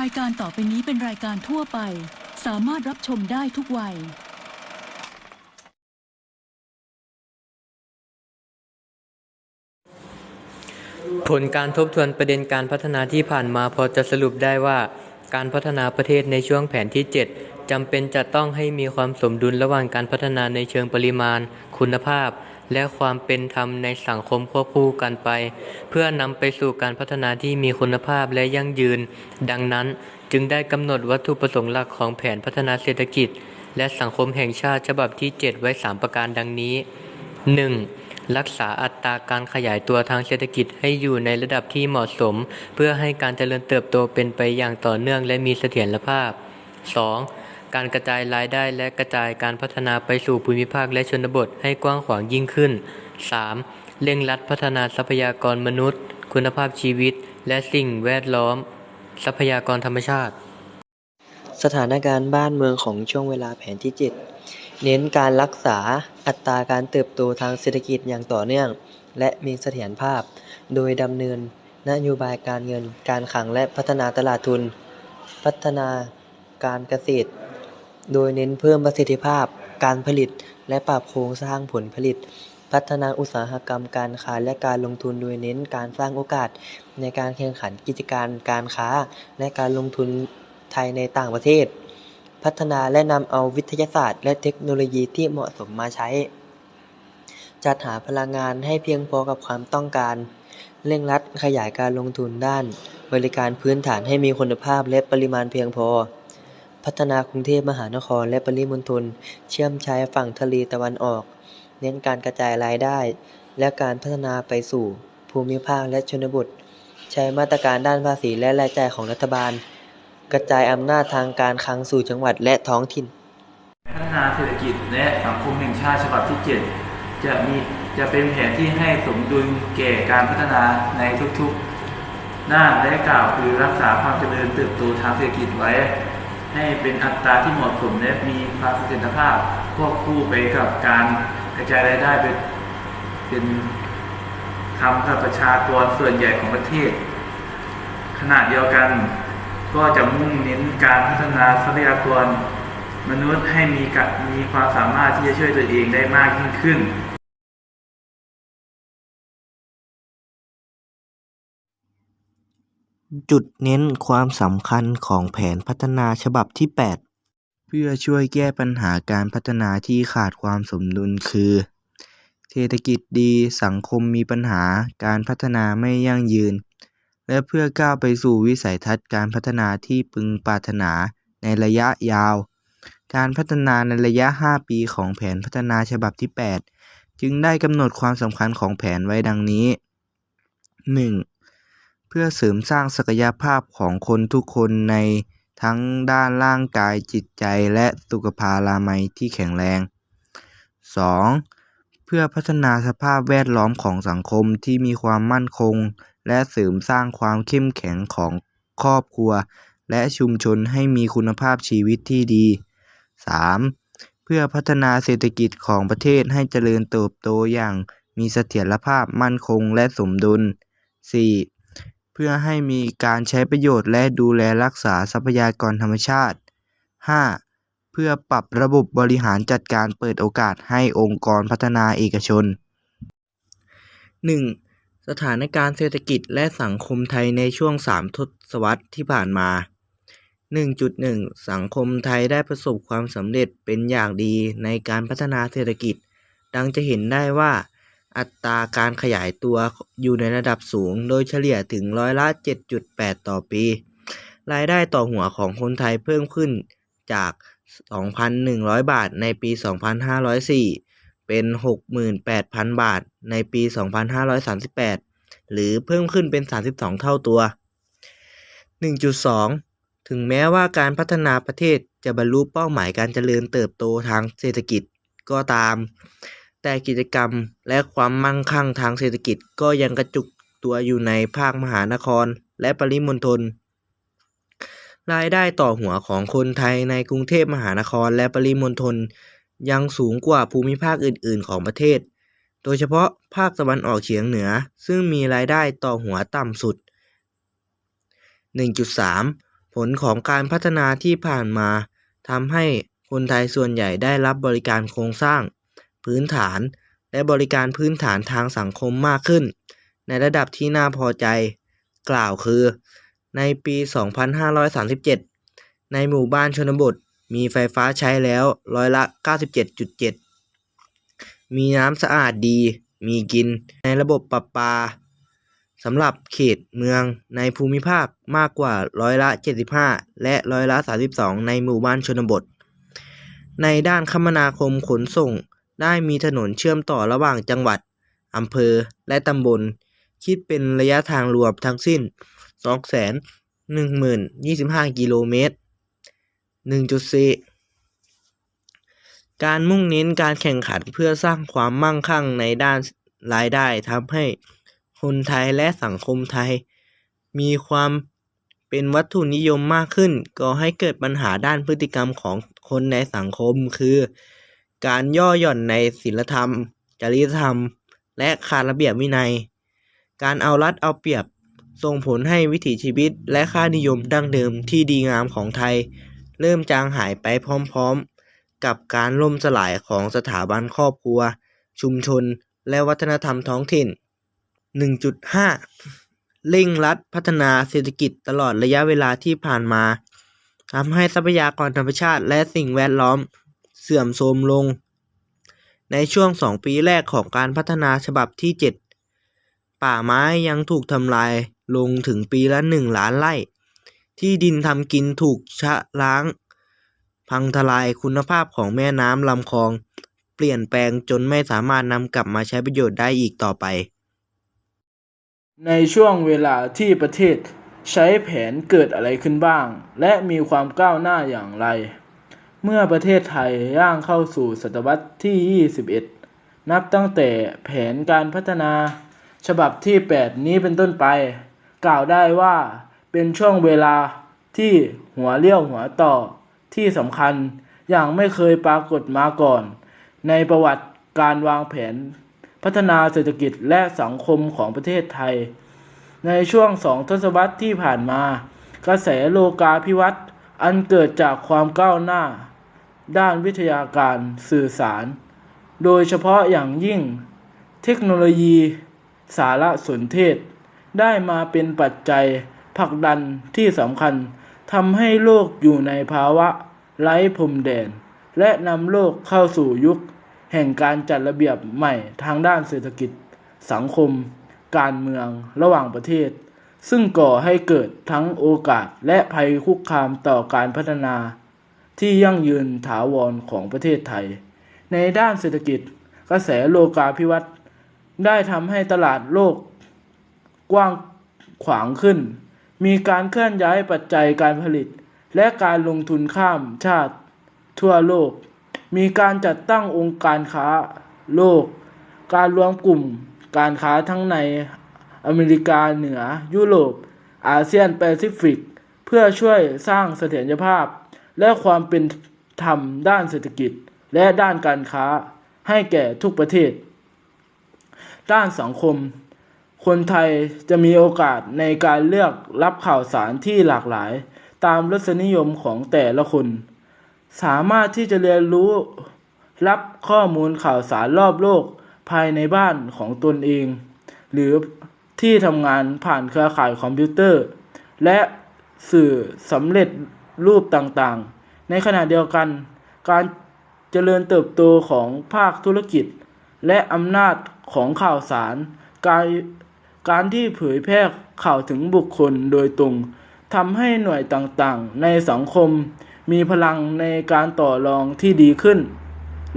รายการต่อไปนี้เป็นรายการทั่วไป สามารถรับชมได้ทุกวัย ผลการทบทวนประเด็นการพัฒนาที่ผ่านมาพอจะสรุปได้ว่า การพัฒนาประเทศในช่วงแผนที่ 7จำเป็นจะต้องให้มีความสมดุลระหว่างการพัฒนาในเชิงปริมาณ คุณภาพ และความเป็นธรรมในสังคมควบคู่กันไป เพื่อนำไปสู่การพัฒนาที่มีคุณภาพและยั่งยืน ดังนั้นจึงได้กำหนดวัตถุประสงค์หลักของแผนพัฒนาเศรษฐกิจ และสังคมแห่งชาติฉบับที่ 7 ไว้ 3 ประการดังนี้ 1. รักษาอัตราการขยายตัวทางเศรษฐกิจให้อยู่ในระดับที่เหมาะสม เพื่อให้การเจริญเติบโตเป็นไปอย่างต่อเนื่องและมีเสถียรภาพ 2. การกระจายรายได้และกระจายการพัฒนาไปสู่ภูมิภาคและชนบทให้กว้างขวางยิ่งขึ้น 3. เร่งรัดพัฒนาทรัพยากรมนุษย์ คุณภาพชีวิต และสิ่งแวดล้อม ทรัพยากรธรรมชาติ สถานการณ์บ้านเมืองของช่วงเวลาแผนที่ 7 เน้นการรักษาอัตราการเติบโตทางเศรษฐกิจอย่างต่อเนื่อง และมีเสถียรภาพ โดยดำเนินนโยบายการเงิน การคลังและพัฒนาตลาดทุน พัฒนาการเกษตร โดยเน้นเพิ่มประสิทธิภาพการผลิต และปรับโครงสร้างผลผลิต พัฒนาอุตสาหกรรมการค้าและการลงทุนโดยเน้นการสร้างโอกาส ในการแข่งขันกิจการการค้า และการลงทุนไทยในต่างประเทศ พัฒนาและนำเอาวิทยาศาสตร์ และเทคโนโลยีที่เหมาะสมมาใช้ จัดหาพลังงานให้เพียงพอกับความต้องการ เร่งรัดขยายการลงทุนด้าน บริการพื้นฐานให้มีคุณภาพและปริมาณเพียงพอ พัฒนากรุงเทพมหานครและปริมณฑล เชื่อมชายฝั่งทะเลตะวันออก เน้นการกระจายรายได้ และการพัฒนาไปสู่ภูมิภาคและชนบท ใช้มาตรการด้านภาษีและรายจ่ายของรัฐบาล กระจายอำนาจทางการคลังสู่จังหวัดและท้องถิ่น พัฒนาเศรษฐกิจและสังคมแห่งชาติฉบับที่ 7 จะมีจะเป็นแผนที่ให้สมดุลแก่การพัฒนาในทุกๆด้านและกล่าวคือรักษาความเจริญเติบโตทางเศรษฐกิจไว้ ให้เป็นอัตราที่เหมาะสมและมีความเสถียรภาพควบคู่ไปกับการกระจายรายได้เป็นเป็นทำกับประชากรส่วนใหญ่ของประเทศขณะเดียวกันก็จะมุ่งเน้นการพัฒนาทรัพยากร มนุษย์ให้มีกะมีความสามารถที่จะช่วยตัวเองได้มากยิ่งขึ้น จุดเน้นความสำคัญของแผนพัฒนาฉบับที่ 8 เพื่อช่วยแก้ปัญหาการพัฒนาที่ขาดความสมดุลคือ เศรษฐกิจดีสังคมมีปัญหาการพัฒนาไม่ยั่งยืน และเพื่อก้าวไปสู่วิสัยทัศน์การพัฒนาที่พึงปรารถนาในระยะยาว การพัฒนาในระยะ 5 ปีของแผนพัฒนาฉบับที่ 8 จึงได้กำหนดความสำคัญของแผนไว้ดังนี้ 1. เพื่อเสริมสร้างศักยภาพของคนทุกคนในทั้งด้านร่างกายจิตใจและสุขภาลามัยที่แข็งแรง 2. เพื่อพัฒนาสภาพแวดล้อมของสังคมที่มีความมั่นคง และเสริมสร้างความเข้มแข็งของครอบครัว และชุมชนให้มีคุณภาพชีวิตที่ดี 3. เพื่อพัฒนาเศรษฐกิจของประเทศให้เจริญเติบโตอย่างมีเสถียรภาพมั่นคงและสมดุล 4. เพื่อให้มีการใช้ประโยชน์และดูแลรักษาทรัพยากรธรรมชาติ 5. เพื่อปรับระบบบริหารจัดการเปิดโอกาสให้องค์กรพัฒนาเอกชน 1. สถานการณ์เศรษฐกิจและสังคมไทยในช่วง 3 ทศวรรษที่ผ่านมา 1.1 สังคมไทยได้ประสบความสำเร็จเป็นอย่างดีในการพัฒนาเศรษฐกิจ ดังจะเห็นได้ว่า อัตราการขยายตัวอยู่ในระดับสูง โดยเฉลี่ยถึงร้อยละ 7.8 ต่อปี รายได้ต่อหัวของคนไทยเพิ่มขึ้นจาก 2,100 บาทในปี 2504 เป็น 68,000 บาทในปี 2538 หรือเพิ่มขึ้นเป็น 32 เท่าตัว 1.2 ถึงแม้ว่าการพัฒนาประเทศจะบรรลุเป้าหมายการเจริญเติบโตทางเศรษฐกิจก็ตาม แต่กิจกรรมและความมั่งคั่งทางเศรษฐกิจก็ยังกระจุกตัวอยู่ในภาคมหานครและปริมณฑล รายได้ต่อหัวของคนไทยในกรุงเทพมหานครและปริมณฑลยังสูงกว่าภูมิภาคอื่น ๆ ของประเทศ โดยเฉพาะภาคตะวันออกเฉียงเหนือ ซึ่งมีรายได้ต่อหัวต่ำสุด 1.3 ผลของการพัฒนาที่ผ่านมาทำให้คนไทยส่วนใหญ่ได้รับบริการโครงสร้าง พื้นฐาน และบริการพื้นฐานทางสังคมมากขึ้น ในระดับที่น่าพอใจ กล่าวคือ ในปี 2537 ในหมู่บ้านชนบท มีไฟฟ้าใช้แล้วร้อยละ 97.7 มีน้ำสะอาดดี มีกิน ในระบบประปาสำหรับเขตเมืองในภูมิภาคมากกว่าร้อยละ 75 และร้อยละ 32 ในหมู่บ้านชนบท ในด้านคมนาคมขนส่ง ได้มีถนนเชื่อมต่อระหว่างจังหวัด อำเภอ และตำบล คิดเป็นระยะทางรวมทั้งสิ้น 2,125 กิโลเมตร 1.4 การมุ่งเน้นการแข่งขันเพื่อสร้างความมั่งคั่งในด้านรายได้ทำให้คนไทยและสังคมไทย มีความเป็นวัตถุนิยมมากขึ้นก่อให้เกิดปัญหาด้านพฤติกรรมของคนในสังคมคือ การย่อหย่อนในศีลธรรม จริยธรรม และขาดระเบียบวินัย การเอารัดเอาเปรียบส่งผลให้วิถีชีวิตและค่านิยมดั้งเดิมที่ดีงามของไทย เริ่มจางหายไปพร้อมๆ กับการล่มสลายของสถาบันครอบครัว ชุมชน และวัฒนธรรมท้องถิ่น 1.5 เร่งรัดพัฒนาเศรษฐกิจตลอดระยะเวลาที่ผ่านมาทำให้ทรัพยากรธรรมชาติและสิ่งแวดล้อม เสื่อมโทรมลง ในช่วงสองปีแรกของการพัฒนาฉบับที่ 7 ป่าไม้ยังถูกทำลายลงถึงปีละหนึ่งล้านไร่ ที่ดินทำกินถูกชะล้าง พังทลายคุณภาพของแม่น้ำลำคลอง เปลี่ยนแปลงจนไม่สามารถนำกลับมาใช้ประโยชน์ได้อีกต่อไป ในช่วงเวลาที่ประเทศใช้แผนเกิดอะไรขึ้นบ้าง และมีความก้าวหน้าอย่างไร เมื่อประเทศไทยย่างเข้าสู่ศตวรรษที่ 21 นับตั้งแต่แผนการพัฒนา ฉบับที่ 8 นี้เป็นต้นไป กล่าวได้ว่าเป็นช่วงเวลาที่หัวเลี้ยวหัวต่อที่สำคัญอย่างไม่เคยปรากฏมาก่อน ในประวัติการวางแผนพัฒนาเศรษฐกิจและสังคมของประเทศไทย ในช่วงสองทศวรรษที่ผ่านมา กระแสโลกาภิวัตน์อันเกิดจากความก้าวหน้า ด้านวิทยาการสื่อสาร โดยเฉพาะอย่างยิ่ง เทคโนโลยีสารสนเทศ ได้มาเป็นปัจจัยผลักดันที่สำคัญทำให้โลกอยู่ในภาวะไร้พรมแดน และนำโลกเข้าสู่ยุค แห่งการจัดระเบียบใหม่ทางด้านเศรษฐกิจ สังคม การเมืองระหว่างประเทศ ซึ่งก่อให้เกิดทั้งโอกาสและภัยคุกคามต่อการพัฒนา ที่ยั่งยืนถาวรของประเทศไทย ในด้านเศรษฐกิจ กระแสโลกาภิวัตน์ได้ทำให้ตลาดโลกกว้างขวางขึ้น มีการเคลื่อนย้ายปัจจัยการผลิต และการลงทุนข้ามชาติ ทั่วโลก มีการจัดตั้งองค์การค้าโลก การรวมกลุ่มการค้าทั้งในอเมริกาเหนือยุโรป อาเซียนแปซิฟิก เพื่อช่วยสร้างเสถียรภาพ และความเป็นธรรมด้านเศรษฐกิจ และด้านการค้าให้แก่ทุกประเทศ ด้านสังคม คนไทยจะมีโอกาสในการเลือกรับข่าวสารที่หลากหลาย ตามรสนิยมของแต่ละคน สามารถที่จะเรียนรู้รับข้อมูลข่าวสารรอบโลกภายในบ้านของตนเอง หรือที่ทำงานผ่านเครือข่ายคอมพิวเตอร์ และสื่อสำเร็จ รูปต่างๆ ในขณะเดียวกัน การเจริญเติบโตของภาคธุรกิจ และอำนาจของข่าวสาร การการที่เผยแพร่ข่าวถึงบุคคลโดยตรงทำให้หน่วยต่างๆ ในสังคม มีพลังในการต่อรองที่ดีขึ้น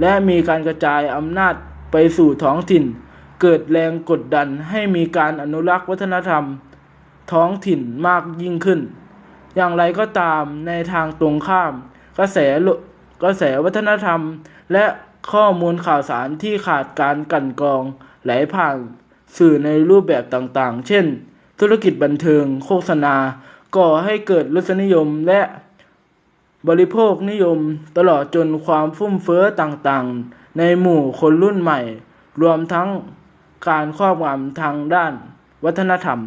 และมีการกระจายอำนาจไปสู่ท้องถิ่น เกิดแรงกดดันให้มีการอนุรักษ์วัฒนธรรม ท้องถิ่นมากยิ่งขึ้น อย่างไรก็ตามในทางตรงข้าม กระแสกระแสวัฒนธรรม และข้อมูลข่าวสารที่ขาดการกันกรองไหลผ่านสื่อในรูปแบบต่างๆ เช่น ธุรกิจบันเทิง โฆษณา ก่อให้เกิดรสนิยมและบริโภคนิยมตลอดจนความฟุ่มเฟ้อต่างๆ ในหมู่คนรุ่นใหม่ รวมทั้งการครอบงำทางด้านวัฒนธรรม